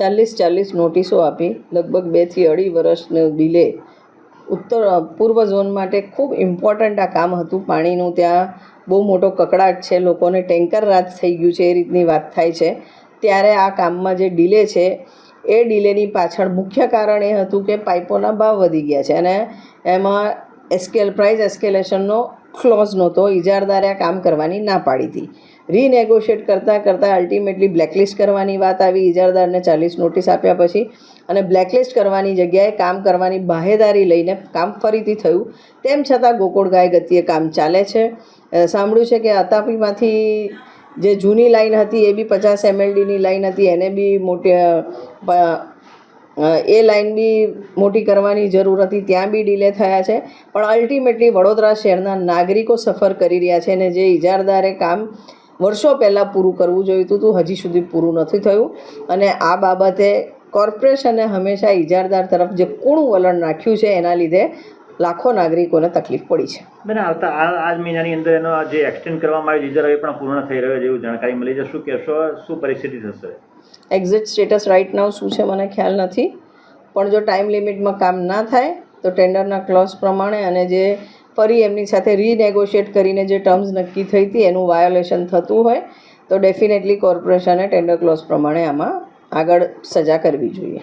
ચાલીસ ચાલીસ નોટિસો આપી, લગભગ બેથી અઢી વર્ષનો ડિલે. ઉત્તર, પૂર્વ ઝોન માટે ખૂબ ઇમ્પોર્ટન્ટ આ કામ હતું. પાણીનું ત્યાં બહુ મોટો કકડાટ છે, લોકોને ટેન્કર રાત થઈ ગયું છે એ રીતની વાત થાય છે. ત્યારે આ કામમાં જે ડિલે છે, એ ડિલેની પાછળ મુખ્ય કારણ એ હતું કે પાઇપોના ભાવ વધી ગયા છે અને એમાં એસ્કેલ પ્રાઇસ એસ્કેલેશનનો ક્લોઝ નહોતો ઇજારદારે આ કામ કરવાની ના પાડી હતી રીનેગોશિએટ કરતાં કરતાં અલ્ટિમેટલી બ્લેકલિસ્ટ કરવાની વાત આવી ઇજારદારને ચાલીસ નોટિસ આપ્યા પછી અને બ્લેકલિસ્ટ કરવાની જગ્યાએ કામ કરવાની બાહેદારી લઈને કામ ફરીથી થયું. તેમ છતાં ગોકુળ ગાય ગતિએ કામ ચાલે છે. સાંભળ્યું છે કે અતાપીમાંથી જે જૂની લાઈન હતી એ બી પચાસ એમએલડીની લાઈન હતી, એને બી મોટી એ લાઈન બી મોટી કરવાની જરૂર હતી, ત્યાં બી ડિલે થયા છે. પણ અલ્ટિમેટલી વડોદરા શહેરના નાગરિકો સફર કરી રહ્યા છે અને જે ઇજારદારે કામ વર્ષો પહેલાં પૂરું કરવું જોઈતું હતું હજી સુધી પૂરું નથી થયું. અને આ બાબતે કોર્પોરેશને હંમેશા ઇજારદાર તરફ જે કૂણું વલણ રાખ્યું છે, એના લીધે લાખો નાગરિકોને તકલીફ પડી છે. બેન આવતા આ મહિનાની અંદર એનો જે એક્સટેન્ડ કરવામાં આવ્યો ઇજારો એ પણ પૂર્ણ થઈ રહ્યો છે એવું જાણકારી મળી છે. શું કહેશો? શું પરિસ્થિતિ થશે? એક્ઝેક્ટ સ્ટેટસ રાઇટ નાવ શું છે મને ખ્યાલ નથી. પણ જો ટાઈમ લિમિટમાં કામ ના થાય તો ટેન્ડરના ક્લોઝ પ્રમાણે અને જે ફરી એમની સાથે રીનેગોશિએટ કરીને જે ટર્મ્સ નક્કી થઈ હતી એનું વાયોલેશન થતું હોય તો ડેફિનેટલી કોર્પોરેશને ટેન્ડર ક્લોઝ પ્રમાણે આમાં આગળ સજા કરવી જોઈએ.